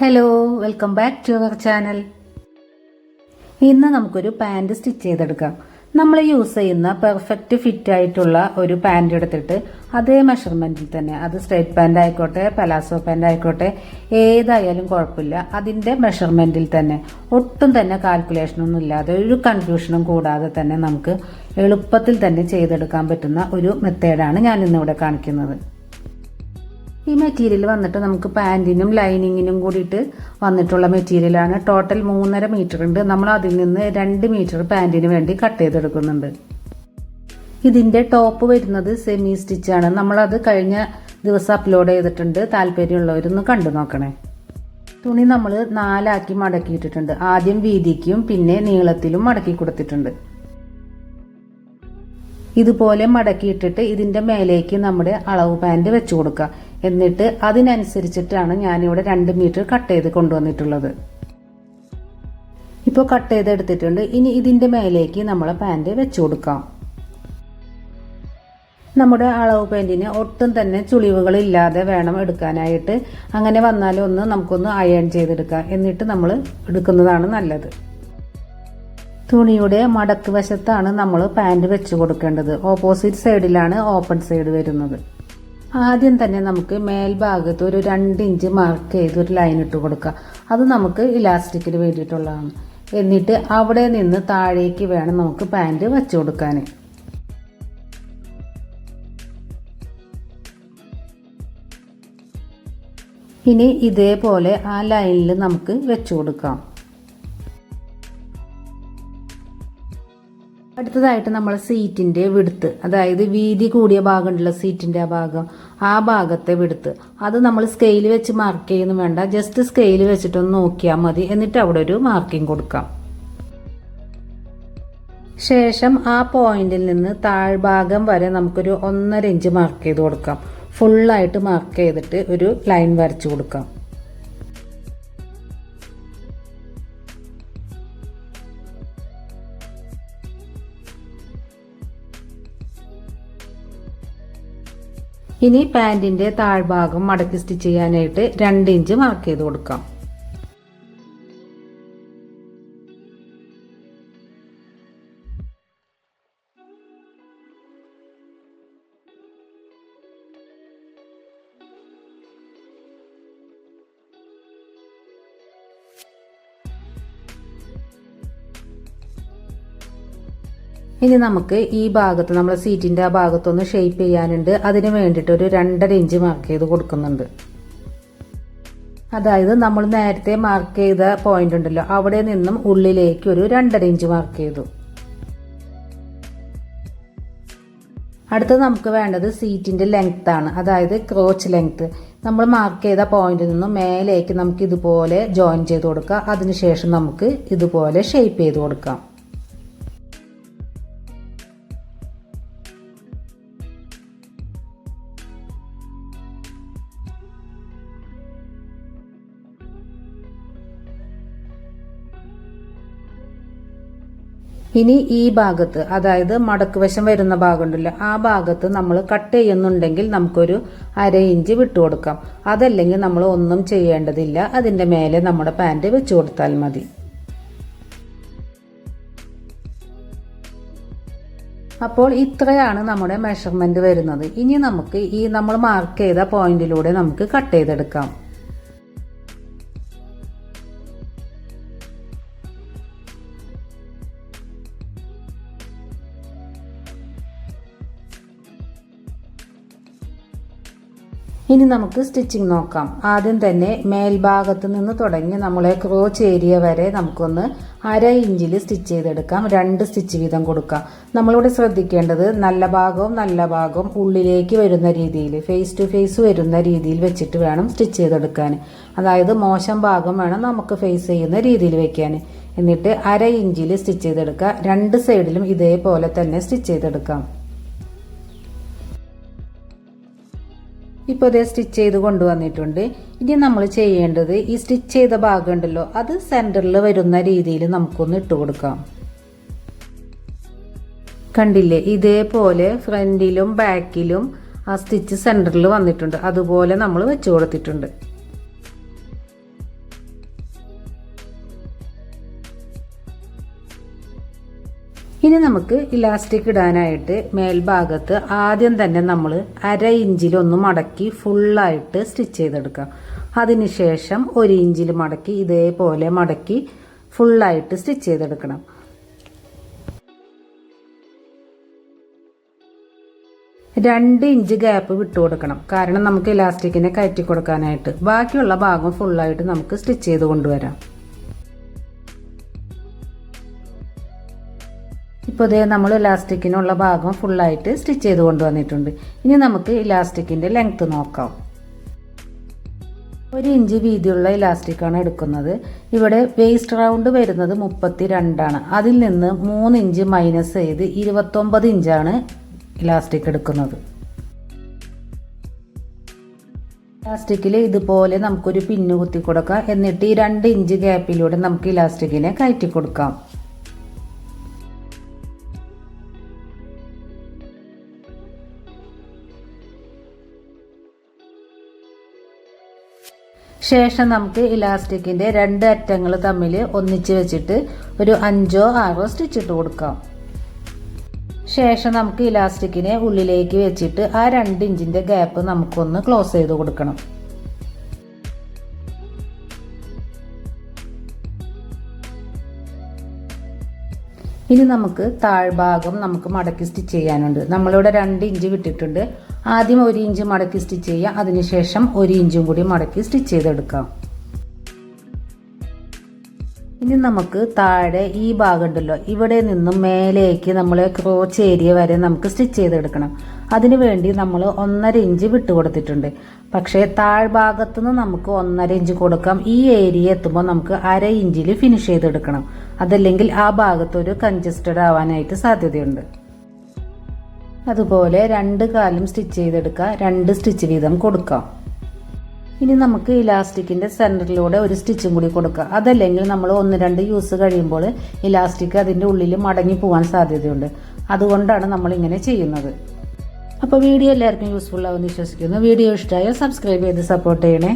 Hello welcome back to our channel ഇന്ന് നമുക്കൊരു pant stitch ചെയ്തെടുക്കാം. നമ്മൾ യൂസ് ചെയ്യുന്ന പെർഫെക്റ്റ് ഫിറ്റ് ആയിട്ടുള്ള ഒരു പാന്റ് എടുത്തിട്ട് അതേ മെഷർമെന്റിൽ തന്നെ അത് സ്ട്രൈറ്റ് പാന്റ് ആയിക്കോട്ടെ പലാസോ പാന്റ് ആയിക്കോട്ടെ ഏതായാലും കുഴപ്പമില്ല. അതിന്റെ മെഷർമെന്റിൽ തന്നെ ഒട്ടും തന്നെ കാൽക്കുലേഷൻ ഒന്നും ഇല്ലാതെ ഒരു കൺഫ്യൂഷനും കൂടാതെ തന്നെ നമുക്ക് എളുപ്പത്തിൽ തന്നെ ചെയ്തെടുക്കാൻ പറ്റുന്ന ഒരു മെത്തേഡാണ് ഞാൻ ഇന്നിവിടെ കാണിക്കുന്നത്. ഈ മെറ്റീരിയൽ വന്നിട്ട് നമുക്ക് പാന്റിനും ലൈനിങ്ങിനും കൂടിയിട്ട് വന്നിട്ടുള്ള മെറ്റീരിയലാണ് ടോട്ടൽ മൂന്നര മീറ്റർ ഉണ്ട്. നമ്മൾ അതിൽ നിന്ന് രണ്ട് മീറ്റർ പാന്റിന് വേണ്ടി കട്ട് ചെയ്തെടുക്കുന്നുണ്ട്. ഇതിന്റെ ടോപ്പ് വരുന്നത് സെമി സ്റ്റിച്ചാണ് നമ്മളത് കഴിഞ്ഞ ദിവസം അപ്ലോഡ് ചെയ്തിട്ടുണ്ട്. താല്പര്യമുള്ളവരൊന്ന് കണ്ടു നോക്കണേ. തുണി നമ്മൾ നാലാക്കി മടക്കിയിട്ടിട്ടുണ്ട്. ആദ്യം വീതിക്കും പിന്നെ നീളത്തിലും മടക്കി കൊടുത്തിട്ടുണ്ട്. ഇതുപോലെ മടക്കിയിട്ടിട്ട് ഇതിന്റെ മേലേക്ക് നമ്മുടെ അളവ് പാന്റ് വെച്ചു കൊടുക്കുക. എന്നിട്ട് അതിനനുസരിച്ചിട്ടാണ് ഞാനിവിടെ രണ്ട് മീറ്റർ കട്ട് ചെയ്ത് കൊണ്ടുവന്നിട്ടുള്ളത്. ഇപ്പോൾ കട്ട് ചെയ്തെടുത്തിട്ടുണ്ട്. ഇനി ഇതിന്റെ മേലേക്ക് നമ്മളെ പാന്റ് വെച്ചു കൊടുക്കാം. നമ്മുടെ അളവ് പാന്റിന് ഒട്ടും തന്നെ ചുളിവുകൾ ഇല്ലാതെ വേണം എടുക്കാനായിട്ട്. അങ്ങനെ വന്നാലും ഒന്ന് നമുക്കൊന്ന് അയൺ ചെയ്തെടുക്കാം. എന്നിട്ട് നമ്മൾ എടുക്കുന്നതാണ് നല്ലത്. തുണിയുടെ മടക്ക് വശത്താണ് നമ്മൾ പാന്റ് വെച്ച് കൊടുക്കേണ്ടത്. ഓപ്പോസിറ്റ് സൈഡിലാണ് ഓപ്പൺ സൈഡ് വരുന്നത്. ആദ്യം തന്നെ നമുക്ക് മേൽഭാഗത്ത് ഒരു രണ്ട് ഇഞ്ച് മാർക്ക് ചെയ്ത് ഒരു ലൈൻ ഇട്ട് കൊടുക്കുക. അത് നമുക്ക് ഇലാസ്റ്റിക്കിന് വേണ്ടിയിട്ടുള്ളതാണ്. എന്നിട്ട് അവിടെ നിന്ന് താഴേക്ക് വേണം നമുക്ക് പാന്റ് വെച്ച് കൊടുക്കാൻ ഇനി ഇതേപോലെ ആ ലൈനിൽ നമുക്ക് വെച്ചു കൊടുക്കാം. അടുത്തതായിട്ട് നമ്മൾ സീറ്റിന്റെ വിടുത്ത്. അതായത് വീതി കൂടിയ ഭാഗമുണ്ടല്ലോ സീറ്റിന്റെ ആ ഭാഗം. ആ ഭാഗത്തെ വിടുത്ത്. അത് നമ്മൾ സ്കെയിൽ വെച്ച് മാർക്ക് ചെയ്യുന്നു. വേണ്ട. ജസ്റ്റ് സ്കെയിൽ വെച്ചിട്ടൊന്ന് നോക്കിയാൽ മതി. എന്നിട്ട് അവിടെ ഒരു മാർക്കിംഗ് കൊടുക്കാം. ശേഷം ആ പോയിന്റിൽ നിന്ന് താഴ്ഭാഗം വരെ നമുക്കൊരു ഒന്നര ഇഞ്ച് മാർക്ക് ചെയ്ത് കൊടുക്കാം. ഫുള്ളായിട്ട് മാർക്ക് ചെയ്തിട്ട് ഒരു ലൈൻ വരച്ചു കൊടുക്കാം. ഇനി പാന്റിന്റെ താഴ്ഭാഗം മടക്കി സ്റ്റിച്ച് ചെയ്യാനായിട്ട് രണ്ട് ഇഞ്ച് മാർക്ക് ചെയ്ത് കൊടുക്കാം. ഇനി നമുക്ക് ഈ ഭാഗത്ത് നമ്മുടെ സീറ്റിന്റെ ആ ഭാഗത്തൊന്ന് ഷെയ്പ്പ് ചെയ്യാനുണ്ട്. അതിന് വേണ്ടിയിട്ട് ഒരു രണ്ടര ഇഞ്ച് മാർക്ക് ചെയ്ത് കൊടുക്കുന്നുണ്ട്. അതായത് നമ്മൾ നേരത്തെ മാർക്ക് ചെയ്ത പോയിന്റ് ഉണ്ടല്ലോ അവിടെ നിന്നും ഉള്ളിലേക്ക് ഒരു രണ്ടര ഇഞ്ച് മാർക്ക് ചെയ്തു. അടുത്തത് നമുക്ക് വേണ്ടത് സീറ്റിന്റെ ലെങ്ത് ആണ്. അതായത് ക്രോച്ച് ലെങ്ത് നമ്മൾ മാർക്ക് ചെയ്ത പോയിന്റിൽ നിന്നും മേലേക്ക് നമുക്ക് ഇതുപോലെ ജോയിൻ ചെയ്ത് കൊടുക്കാം. അതിനുശേഷം നമുക്ക് ഇതുപോലെ ഷെയ്പ്പ് ചെയ്ത് കൊടുക്കാം. ഇനി ഈ ഭാഗത്ത് അതായത് മടക്ക് വശം വരുന്ന ഭാഗമുണ്ടല്ലോ ആ ഭാഗത്ത് നമ്മൾ കട്ട് ചെയ്യുന്നുണ്ടെങ്കിൽ നമുക്കൊരു അര ഇഞ്ച് വിട്ടു കൊടുക്കാം. അതല്ലെങ്കിൽ നമ്മൾ ഒന്നും ചെയ്യേണ്ടതില്ല. അതിന്റെ മേലെ നമ്മുടെ പാന്റ് വെച്ച് കൊടുത്താൽ മതി. അപ്പോൾ ഇത്രയാണ് നമ്മുടെ മെഷർമെന്റ് വരുന്നത്. ഇനി നമുക്ക് ഈ നമ്മൾ മാർക്ക് ചെയ്ത പോയിന്റിലൂടെ നമുക്ക് കട്ട് ചെയ്തെടുക്കാം. ഇനി നമുക്ക് സ്റ്റിച്ചിങ് നോക്കാം. ആദ്യം തന്നെ മേൽഭാഗത്ത് നിന്ന് തുടങ്ങി നമ്മളെ ക്രോച്ച് ഏരിയ വരെ നമുക്കൊന്ന് അര ഇഞ്ചിൽ സ്റ്റിച്ച് ചെയ്തെടുക്കാം. രണ്ട് സ്റ്റിച്ച് വീതം കൊടുക്കാം. നമ്മളിവിടെ ശ്രദ്ധിക്കേണ്ടത് നല്ല ഭാഗവും നല്ല ഭാഗവും ഉള്ളിലേക്ക് വരുന്ന രീതിയിൽ ഫേസ് ടു ഫേസ് വരുന്ന രീതിയിൽ വെച്ചിട്ട് വേണം സ്റ്റിച്ച് ചെയ്തെടുക്കാൻ. അതായത് മോശം ഭാഗം വേണം നമുക്ക് ഫേസ് ചെയ്യുന്ന രീതിയിൽ വെക്കാൻ. എന്നിട്ട് അര ഇഞ്ചിൽ സ്റ്റിച്ച് ചെയ്തെടുക്കുക. രണ്ട് സൈഡിലും ഇതേപോലെ തന്നെ സ്റ്റിച്ച് ചെയ്തെടുക്കാം. ഇപ്പോൾ ഇതേ സ്റ്റിച്ച് ചെയ്ത് കൊണ്ടുവന്നിട്ടുണ്ട്. ഇനി നമ്മൾ ചെയ്യേണ്ടത് ഈ സ്റ്റിച്ച് ചെയ്ത ഭാഗം ഉണ്ടല്ലോ അത് സെന്ററിൽ വരുന്ന രീതിയിൽ നമുക്കൊന്ന് ഇട്ട് കൊടുക്കാം. കണ്ടില്ലേ? ഇതേപോലെ ഫ്രണ്ടിലും ബാക്കിലും ആ സ്റ്റിച്ച് സെന്ററിൽ വന്നിട്ടുണ്ട്. അതുപോലെ നമ്മൾ വെച്ച് കൊടുത്തിട്ടുണ്ട്. ഇനി നമുക്ക് ഇലാസ്റ്റിക് ഇടാനായിട്ട് മേൽഭാഗത്ത് ആദ്യം തന്നെ നമ്മൾ അര ഇഞ്ചിലൊന്ന് മടക്കി ഫുള്ളായിട്ട് സ്റ്റിച്ച് ചെയ്തെടുക്കാം അതിനുശേഷം ഒരു ഇഞ്ചിൽ മടക്കി ഇതേപോലെ മടക്കി ഫുള്ളായിട്ട് സ്റ്റിച്ച് ചെയ്തെടുക്കണം. രണ്ട് ഇഞ്ച് ഗ്യാപ്പ് വിട്ടു കൊടുക്കണം. കാരണം നമുക്ക് ഇലാസ്റ്റിക്കിനെ കയറ്റി കൊടുക്കാനായിട്ട്. ബാക്കിയുള്ള ഭാഗം ഫുള്ളായിട്ട് നമുക്ക് സ്റ്റിച്ച് ചെയ്ത് കൊണ്ടുവരാം. ഇപ്പോൾ ഇതേ നമ്മൾ ഇലാസ്റ്റിക്കിനുള്ള ഭാഗം ഫുള്ളായിട്ട് സ്റ്റിച്ച് ചെയ്ത് കൊണ്ടുവന്നിട്ടുണ്ട്. ഇനി നമുക്ക് ഇലാസ്റ്റിക്കിന്റെ ലെങ്ത്ത് നോക്കാം. ഒരു ഇഞ്ച് വീതിയുള്ള ഇലാസ്റ്റിക്കാണ് എടുക്കുന്നത്. ഇവിടെ വേസ്റ്റ് റൗണ്ട് വരുന്നത് മുപ്പത്തി രണ്ടാണ് അതിൽ നിന്ന് മൂന്ന് ഇഞ്ച് മൈനസ് ചെയ്ത് ഇരുപത്തൊമ്പത് ഇഞ്ചാണ് ഇലാസ്റ്റിക് എടുക്കുന്നത്. ഇലാസ്റ്റിക്കിൽ ഇതുപോലെ നമുക്കൊരു പിന്നു കുത്തി കൊടുക്കാം. എന്നിട്ട് ഈ രണ്ട് ഇഞ്ച് ഗ്യാപ്പിലൂടെ നമുക്ക് ഇലാസ്റ്റിക്കിനെ കയറ്റി കൊടുക്കാം. ശേഷം നമുക്ക് ഇലാസ്റ്റിക്കിന്റെ രണ്ട് അറ്റങ്ങൾ തമ്മിൽ ഒന്നിച്ച് വെച്ചിട്ട് ഒരു അഞ്ചോ ആറോ സ്റ്റിച്ച് ഇട്ട് കൊടുക്കാം. ശേഷം നമുക്ക് ഇലാസ്റ്റിക്കിനെ ഉള്ളിലേക്ക് വെച്ചിട്ട് ആ രണ്ട് ഇഞ്ചിന്റെ ഗ്യാപ്പ് നമുക്കൊന്ന് ക്ലോസ് ചെയ്ത് കൊടുക്കണം. ഇനി നമുക്ക് താഴ്ഭാഗം നമുക്ക് മടക്കി സ്റ്റിച്ച് ചെയ്യാനുണ്ട്. നമ്മളിവിടെ രണ്ട് ഇഞ്ച് വിട്ടിട്ടുണ്ട്. ആദ്യം ഒരു ഇഞ്ച് മടക്കി സ്റ്റിച്ച് ചെയ്യുക അതിനുശേഷം ഒരു ഇഞ്ചും കൂടി മടക്കി സ്റ്റിച്ച് ചെയ്തെടുക്കാം. ഇനി നമുക്ക് താഴെ ഈ ഭാഗം ഉണ്ടല്ലോ. ഇവിടെ നിന്നും മേലേക്ക് നമ്മൾ ക്രോച്ച് ഏരിയ വരെ നമുക്ക് സ്റ്റിച്ച് ചെയ്തെടുക്കണം. അതിനു വേണ്ടി നമ്മൾ ഒന്നര ഇഞ്ച് വിട്ട് കൊടുത്തിട്ടുണ്ട്. പക്ഷേ താഴ്ഭാഗത്തുനിന്ന് നമുക്ക് ഒന്നര ഇഞ്ച് കൊടുക്കാം. ഈ ഏരിയ എത്തുമ്പോൾ നമുക്ക് അര ഇഞ്ചിൽ ഫിനിഷ് ചെയ്തെടുക്കണം. അതല്ലെങ്കിൽ ആ ഭാഗത്തൊരു കൺജസ്റ്റഡ് ആവാനായിട്ട് സാധ്യതയുണ്ട്. അതുപോലെ രണ്ട് കാലും സ്റ്റിച്ച് ചെയ്തെടുക്കുക രണ്ട് സ്റ്റിച്ച് വീതം കൊടുക്കാം ഇനി നമുക്ക് ഇലാസ്റ്റിക്കിന്റെ സെന്ററിലൂടെ ഒരു സ്റ്റിച്ചും കൂടി കൊടുക്കുക. അതല്ലെങ്കിൽ നമ്മൾ ഒന്ന് രണ്ട് യൂസ് കഴിയുമ്പോൾ ഇലാസ്റ്റിക് അതിന്റെ ഉള്ളിൽ മടങ്ങി പോകാൻ സാധ്യതയുണ്ട്. അതുകൊണ്ടാണ് നമ്മൾ ഇങ്ങനെ ചെയ്യുന്നത്. അപ്പോൾ വീഡിയോ എല്ലാവർക്കും യൂസ്ഫുൾ ആവുമെന്ന് വിശ്വസിക്കുന്നു. വീഡിയോ ഇഷ്ടമായാൽ സബ്സ്ക്രൈബ് ചെയ്ത് സപ്പോർട്ട് ചെയ്യണേ.